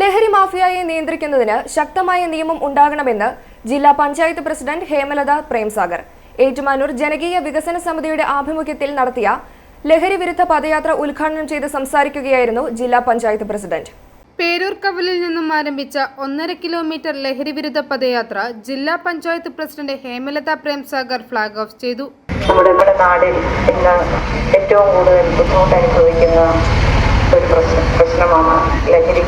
ലഹരി മാഫിയയെ നിയന്ത്രിക്കുന്നതിന് ശക്തമായ നിയമം ഉണ്ടാകണമെന്ന് ജില്ലാ പഞ്ചായത്ത് പ്രസിഡന്റ് ഹേമലത പ്രേംസാഗർ. ഏറ്റുമാനൂർ ജനകീയ വികസന സമിതിയുടെ ആഭിമുഖ്യത്തിൽ നടത്തിയ ലഹരി വിരുദ്ധ പദയാത്ര ഉദ്ഘാടനം ചെയ്ത് സംസാരിക്കുകയായിരുന്നു ജില്ലാ പഞ്ചായത്ത് പ്രസിഡന്റ്. പേരൂർക്കവലിൽ നിന്നും ആരംഭിച്ച ഒന്നര കിലോമീറ്റർ ലഹരി വിരുദ്ധ പദയാത്ര ജില്ലാ panchayat president Hemalatha Premsagar flag off ചെയ്തു. നമ്മുടെ നമ്മുടെ നാടിൽ ഇന്ന് ഏറ്റവും കൂടുതൽ ബുദ്ധിമുട്ട് അനുഭവിക്കുന്ന ഒരു പ്രശ്ന പ്രശ്നമാണ് ലഹരിക്കടിമയായിക്കൊണ്ട്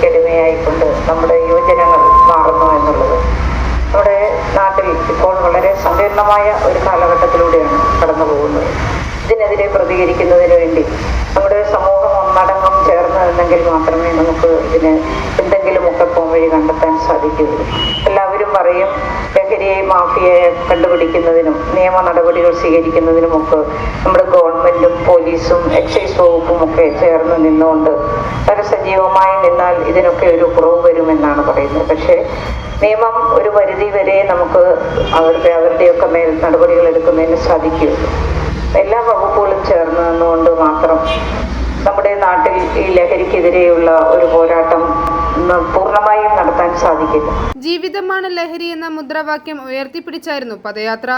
നമ്മുടെ യുവജനങ്ങൾ മാറുന്നു എന്നുള്ളത്. നമ്മുടെ നാട്ടിൽ ഇപ്പോൾ വളരെ സങ്കീർണമായ ഒരു കാലഘട്ടത്തിലൂടെയാണ് കടന്നു പോകുന്നത്. ഇതിനെതിരെ പ്രതികരിക്കുന്നതിന് വേണ്ടി നമ്മുടെ സമൂഹം ഒന്നടങ്കം ചേർന്ന് നിന്നെങ്കിൽ മാത്രമേ നമുക്ക് ഇതിന് എന്തെങ്കിലുമൊക്കെ പോംവഴി കണ്ടെത്താൻ സാധിക്കുകയുള്ളൂ. എല്ലാവരും പറയും ലഹരിയെ മാഫിയയെ കണ്ടുപിടിക്കുന്നതിനും നിയമ നടപടികൾ സ്വീകരിക്കുന്നതിനുമൊക്കെ നമ്മുടെ ഗവൺമെന്റും പോലീസും എക്സൈസ് വകുപ്പും ഒക്കെ ചേർന്ന് നിന്നുകൊണ്ട് വളരെ സജീവമായി നിന്നാൽ ഇതിനൊക്കെ ഒരു കുറവ് വരുമെന്നാണ് പറയുന്നത്. പക്ഷേ നിയമം ഒരു പരിധി വരെ നമുക്ക് അവരുടെ അവരുടെയൊക്കെ മേൽ നടപടികൾ എടുക്കുന്നതിന് സാധിക്കുകയുള്ളൂ എല്ലാ വകുപ്പുകളും ചേർന്ന് നിന്നുകൊണ്ട് മാത്രം നമ്മുടെ നാട്ടിൽ ഈ ലഹരിക്കെതിരെയുള്ള ഒരു പോരാട്ടം പൂർണമായും നടത്താൻ സാധിക്കില്ല. ജീവിതമാണ് ലഹരി എന്ന മുദ്രാവാക്യം ഉയർത്തിപ്പിടിച്ചായിരുന്നു പദയാത്ര.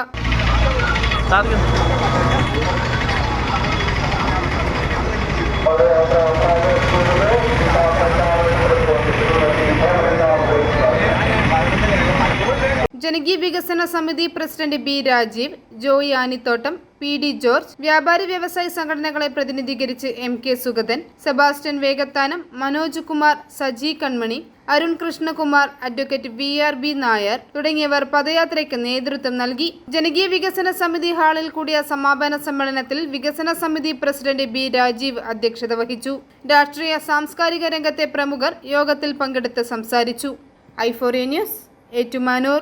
ജനകീയ വികസന സമിതി president B Rajeev Joy Anithottam P D George വ്യാപാരി വ്യവസായ സംഘടനകളെ പ്രതിനിധീകരിച്ച് M K Sugathan Sebastian Vegathanam Manoj Kumar Saji Kanmani Arun Krishnakumar advocate V R B Nair തുടങ്ങിയവർ പദയാത്രയ്ക്ക് നേതൃത്വം നൽകി. ജനകീയ വികസന സമിതി ഹാളിൽ കൂടിയ സമാപന സമ്മേളനത്തിൽ വികസന സമിതി പ്രസിഡന്റ് ബി രാജീവ് അധ്യക്ഷത വഹിച്ചു. രാഷ്ട്രീയ സാംസ്കാരിക രംഗത്തെ പ്രമുഖർ യോഗത്തിൽ പങ്കെടുത്ത് സംസാരിച്ചു. ഐഫോറിയ ന്യൂസ് ഏറ്റുമാനൂർ.